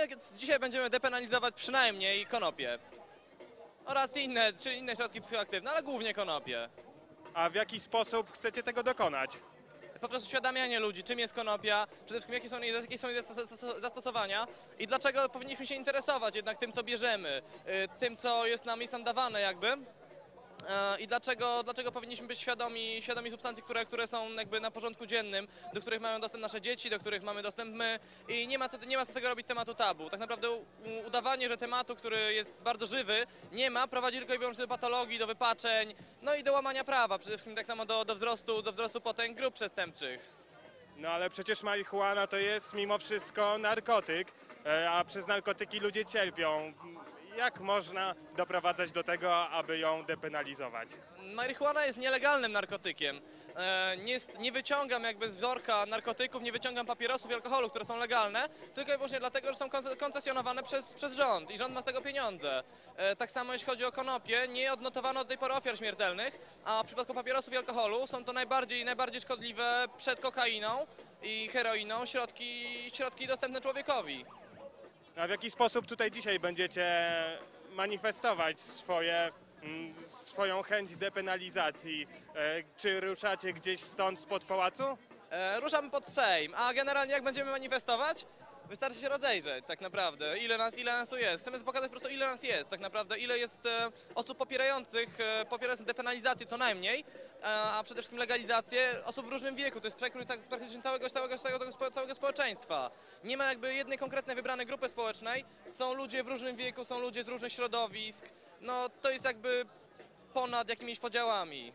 Nie, dzisiaj będziemy depenalizować przynajmniej konopie. Oraz inne, czyli inne środki psychoaktywne, ale głównie konopie. A w jaki sposób chcecie tego dokonać? poprzez uświadamianie ludzi, czym jest konopia, przede wszystkim jakie są jej, jakie są jej zastosowania i dlaczego powinniśmy się interesować jednak tym, co bierzemy, y, tym, co jest nam, jest nam dawane jakby. E, I dlaczego, dlaczego powinniśmy być świadomi, świadomi substancji, które, które są jakby na porządku dziennym, do których mają dostęp nasze dzieci, do których mamy dostęp my i nie ma, co- nie ma co tego robić tematu tabu. Tak naprawdę udawanie, że tematu, który jest bardzo żywy, nie ma, prowadzi tylko i wyłącznie do patologii, do wypaczeń, no i do łamania prawa, przede wszystkim tak samo do, do, wzrostu, do wzrostu potęg grup przestępczych. No ale przecież marihuana to jest mimo wszystko narkotyk, e, a przez narkotyki ludzie cierpią. Jak można doprowadzać do tego, aby ją depenalizować? Marihuana jest nielegalnym narkotykiem. E, Nie, nie wyciągam jakby z wzorka narkotyków, nie wyciągam papierosów i alkoholu, które są legalne, tylko i wyłącznie dlatego, że są konce- koncesjonowane przez, przez rząd i rząd ma z tego pieniądze. E, Tak samo jeśli chodzi o konopie, nie odnotowano do tej pory ofiar śmiertelnych, a w przypadku papierosów i alkoholu są to najbardziej, najbardziej szkodliwe przed kokainą i heroiną środki, środki dostępne człowiekowi. A w jaki sposób tutaj dzisiaj będziecie manifestować swoje, mm, swoją chęć depenalizacji? E, Czy ruszacie gdzieś stąd spod pałacu? E, ruszamy pod Sejm, a generalnie jak będziemy manifestować? Wystarczy się rozejrzeć tak naprawdę, ile nas, ile nas tu jest. Chcemy pokazać po prostu ile nas jest tak naprawdę, ile jest e, osób popierających, e, popierających depenalizację co najmniej, a przede wszystkim legalizację osób w różnym wieku. To jest przekrój tak, praktycznie całego, całego, całego, całego społeczeństwa. Nie ma jakby jednej konkretnej wybranej grupy społecznej. Są ludzie w różnym wieku, są ludzie z różnych środowisk. No to jest jakby ponad jakimiś podziałami.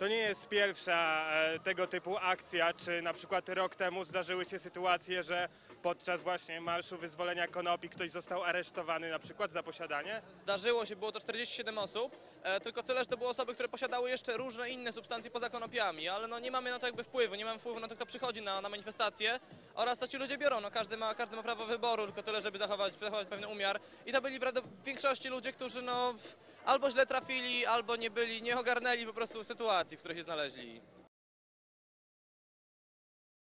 To nie jest pierwsza e, tego typu akcja, czy na przykład rok temu zdarzyły się sytuacje, że podczas właśnie Marszu Wyzwolenia Konopi ktoś został aresztowany na przykład za posiadanie? Zdarzyło się, było to 47 osób, e, tylko tyle, że to były osoby, które posiadały jeszcze różne inne substancje poza konopiami, ale no nie mamy na to jakby wpływu, nie mamy wpływu na to, kto przychodzi na, na manifestacje oraz co ci ludzie biorą, no każdy ma, każdy ma prawo wyboru, tylko tyle, żeby zachować, zachować pewien umiar i to byli w większości ludzie, którzy no albo źle trafili, albo nie byli, nie ogarnęli po prostu sytuacji, w której się znaleźli.